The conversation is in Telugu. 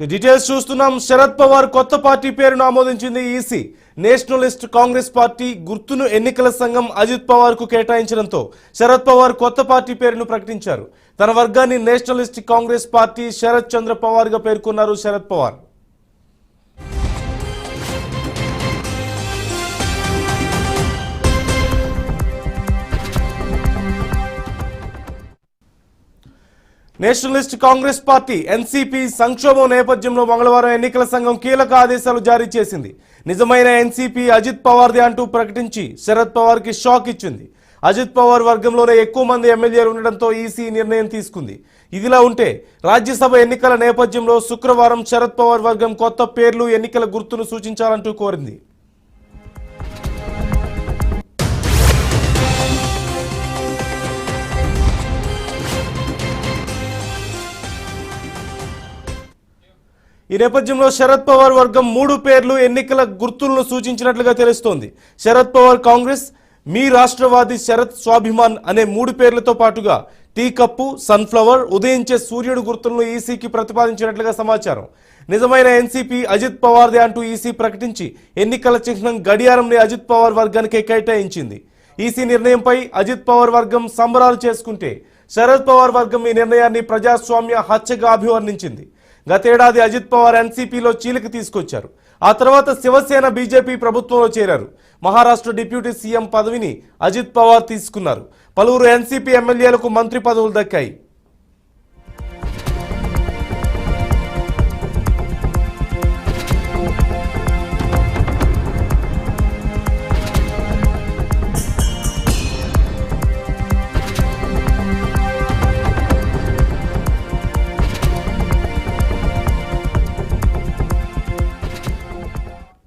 డీటెయిల్స్ చూస్తున్నాం. శరద్ పవార్ కొత్త పార్టీ పేరును ఆమోదించింది ఈసీ నేషనలిస్ట్ కాంగ్రెస్ పార్టీ గుర్తును ఎన్నికల సంఘం అజిత్ పవార్కు కేటాయించడంతో శరద్ పవార్ కొత్త పార్టీ పేరును ప్రకటించారు. తన వర్గాన్ని Nationalist Congress Party Sharad Chandra పవార్గా పేర్కొన్నారు Sharad Pawar. Nationalist Congress Party NCP సంక్షోభం నేపథ్యంలో మంగళవారం ఎన్నికల సంఘం కీలక ఆదేశాలు జారీ చేసింది. నిజమైన ఎన్సీపీ అజిత్ పవార్ది అంటూ ప్రకటించి శరద్ పవార్కి షాక్ ఇచ్చింది. అజిత్ పవార్ వర్గంలోనే ఎక్కువ మంది ఎమ్మెల్యేలు ఉండడంతో ఈసీ నిర్ణయం తీసుకుంది. ఇదిలా ఉంటే రాజ్యసభ ఎన్నికల నేపథ్యంలో శుక్రవారం శరద్ పవార్ వర్గం కొత్త పేర్లు ఎన్నికల గుర్తును సూచించాలంటూ కోరింది. ఈ నేపథ్యంలో శరద్ పవార్ వర్గం మూడు పేర్లు ఎన్నికల గుర్తులను సూచించినట్లుగా తెలుస్తోంది. శరద్ పవార్ కాంగ్రెస్ మీ రాష్ట్రవాది శరద్ స్వాభిమాన్ అనే మూడు పేర్లతో పాటుగా టీ కప్పు సన్ఫ్లవర్ ఉదయించే సూర్యుడు గుర్తులను ఈసీకి ప్రతిపాదించినట్లుగా సమాచారం. నిజమైన ఎన్సీపీ అజిత్ పవార్దే అంటూ ఈసీ ప్రకటించి ఎన్నికల చిహ్నం గడియారంని అజిత్ పవార్ వర్గానికి కేటాయించింది. ఈసీ నిర్ణయంపై అజిత్ పవార్ వర్గం సంబరాలు చేసుకుంటే శరద్ పవార్ వర్గం ఈ నిర్ణయాన్ని ప్రజాస్వామ్య హత్యగా అభివర్ణించింది. గతేడాది అజిత్ పవార్ ఎన్సీపీలో చీలిక తీసుకొచ్చారు. ఆ తర్వాత శివసేన బీజేపీ ప్రభుత్వంలో చేరారు. మహారాష్ట్ర డిప్యూటీ సీఎం పదవిని అజిత్ పవార్ తీసుకున్నారు. పలువురు ఎన్సీపీ ఎమ్మెల్యేలకు మంత్రి పదవులు దక్కాయి.